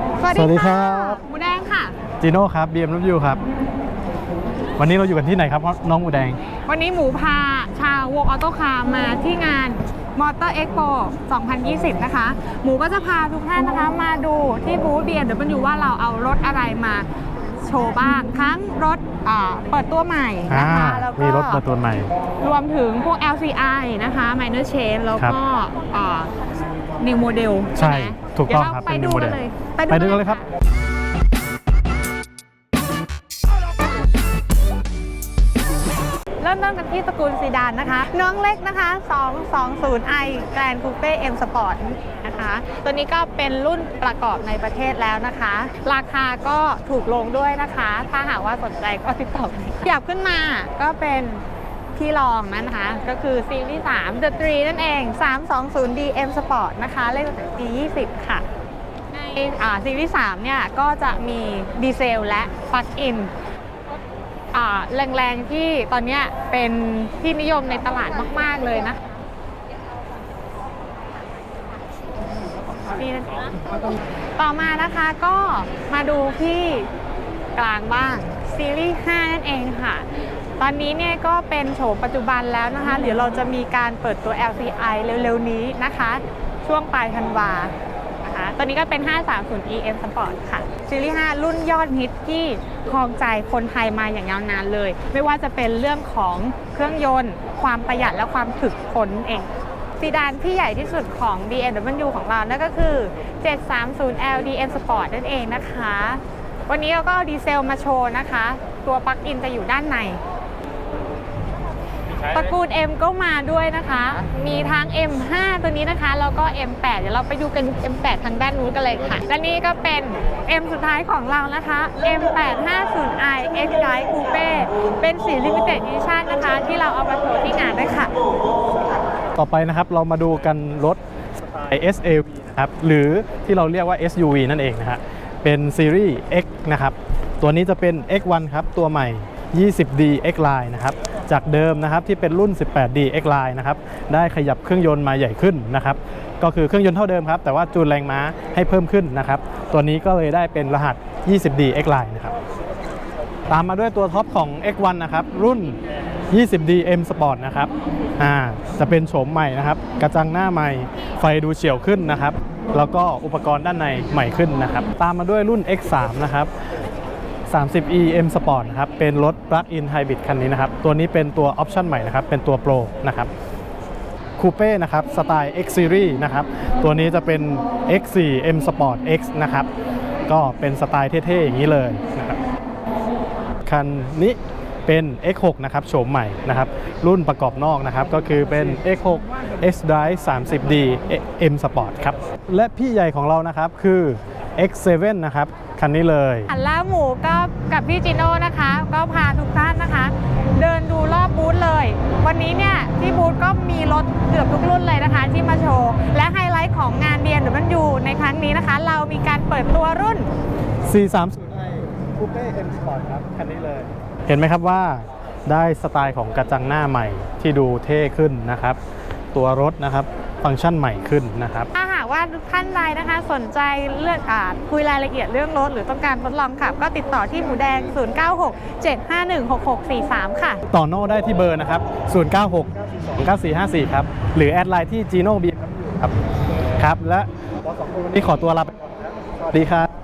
สวัสสวัสดีดีครัค่ะบหมูแดงค่ะจีโน่ครับ BMW ครับ วันนี้เราอยู่กันที่ไหนครับน้องอูแดง วันนี้หมูพาชาววงออโต้คาร์มาที่งานมอเตอร์เอ็กโป2020 นะคะ หมูก็จะพาทุกท่านนะคะ มาดูที่บูธ BMW ว่าเราเอารถอะไรมาโชว์บ้างทั้งรถอ่าเปิดตัวใหม่อ่านะคะแล้วก็มีรถเปิดตัวใหม่ รวมถึงพวก LCI นะคะ Minor Change แล้วก็อ่า New Model ใช่ไหมถูกต้องครับเดี๋ยวเป็นเราไป New ดูกัน Model เลยไปดูกันเลยครับเริ่มต้นกันที่ตระกูลซีดานนะคะ น้องเล็กนะคะ 220i Grand Coupe M Sport นะคะ ตัวนี้ก็เป็นรุ่นประกอบในประเทศแล้วนะคะ ราคาก็ถูกลงด้วยนะคะ ถ้าหากว่าสนใจก็ติดต่อมาอยากขึ้นมาก็เป็น ที่รองนะคะ ก็คือซีรีส์3 The 3นั่นเอง 320D M Sport นะคะ เลขถึง D20 ค่ะ ในอ่าซีรีส์3เนี่ย ก็จะมีดีเซลและปลั๊กอินอ่าแรงๆ ที่ตอนเนี้ยเป็นที่นิยมในตลาดมาก ๆ เลยนะนี่นั่นเองต่อมานะคะก็มาดูที่กลางบ้างซีรีส์ 5 นั่นเองค่ะ ตอนนี้เนี่ยก็เป็นโฉมปัจจุบันแล้วนะคะเดี๋ยวเราจะมีการเปิดตัว LCI เร็วๆนี้นะคะ ช่วงปลายธันวานะคะตัวนี้ก็เป็น 530 EM Sport ค่ะ ซีรีส์ 5 รุ่นยอดฮิตที่ครองใจคนไทยมาอย่างยาวนานเลย ไม่ว่าจะเป็นเรื่องของเครื่องยนต์ ความประหยัดและความถึกทนเอง ซีดานที่ใหญ่ที่สุดของ BMW ของเรา นั่นก็คือ 730L DM Sport นั่นเองนะคะ วันนี้เราก็เอาดีเซลมาโชว์นะคะ ตัวปลั๊กอินจะอยู่ด้านใน ตระกูล M ก็มาด้วยนะคะ มีทั้ง M5 ตัวนี้นะคะ แล้วก็ M8 เดี๋ยวเราไปดูกัน M8 ทางด้านนู้นกันเลยค่ะ และนี่ก็เป็น M สุดท้ายของเรานะคะ M850i X Drive Coupe เป็นสี Limited Edition นะคะ ที่เราเอามาโชว์ที่งานด้วยค่ะ ต่อไปนะครับเรามาดูกันรถสไตล์ SAV นะครับ หรือที่เราเรียกว่า SUV นั่นเองนะฮะ เป็นซีรีส์ X นะครับ ตัวนี้จะเป็น X1 ครับ ตัวใหม่ 20D X Line นะครับ จากเดิมนะครับที่เป็นรุ่น 18D X Line นะครับได้ขยับเครื่องยนต์มาใหญ่ขึ้นนะครับก็คือเครื่องยนต์เท่าเดิมครับแต่ว่าจูนแรงม้าให้เพิ่มขึ้นนะครับตัวนี้ก็เลยได้เป็นรหัส 20D X Line นะครับตามมาด้วยตัวท็อปของ X1 นะครับรุ่น 20D M Sport นะครับอ่าจะเป็นโฉมใหม่นะครับ กระจังหน้าใหม่ไฟดูเฉียวขึ้นนะครับ แล้วก็อุปกรณ์ด้านในใหม่ขึ้นนะครับ ตามมาด้วยรุ่น X3 นะครับ 30e M Sport นะครับ เป็นรถ Plug-in Hybrid คันนี้นะครับ ตัวนี้เป็นตัวออปชั่นใหม่นะครับ เป็นตัว Pro นะครับคูเป้นะครับสไตล์ X Series นะครับ ตัวนี้จะเป็น X4 M Sport X นะครับ ก็เป็นสไตล์เท่ๆ อย่างนี้เลยนะครับ คันนี้เป็น X6 นะครับโฉมใหม่นะครับ รุ่นประกอบนอกนะครับ ก็คือเป็น X6 X Drive 30D M Sport ครับ และพี่ใหญ่ของเรานะครับคือ X7 นะครับ คันนี้เลยอันล่าหมูก็กับพี่จิโน่นะคะ ก็พาทุกท่านนะคะ เดินดูรอบบูธเลย วันนี้เนี่ยที่บูธก็มีรถเกือบทุกรุ่นเลยนะคะ ที่มาโชว์ และไฮไลท์ของงาน BMW ในครั้งนี้นะคะ เรามีการเปิดตัวรุ่น 430i Coupe M Sport ครับคันนี้เลย เห็นไหมครับว่าได้สไตล์ของกระจังหน้าใหม่ที่ดูเท่ขึ้นนะครับ ตัวรถนะครับฟังก์ชันใหม่ขึ้นนะครับถ้าหากว่าทุกท่านใดนะคะ สนใจเลือกอ่าคุยรายละเอียดเรื่องรถหรือต้องการทดลองขับ ก็ติดต่อที่หมูแดง 0967516643 ค่ะ ต่อโน่ได้ที่เบอร์นะครับ 096 9454 ครับ หรือแอดไลน์ที่ Gino B ครับ ครับ และวันนี้ขอตัวลาไปก่อนนะครับสวัสดีครับ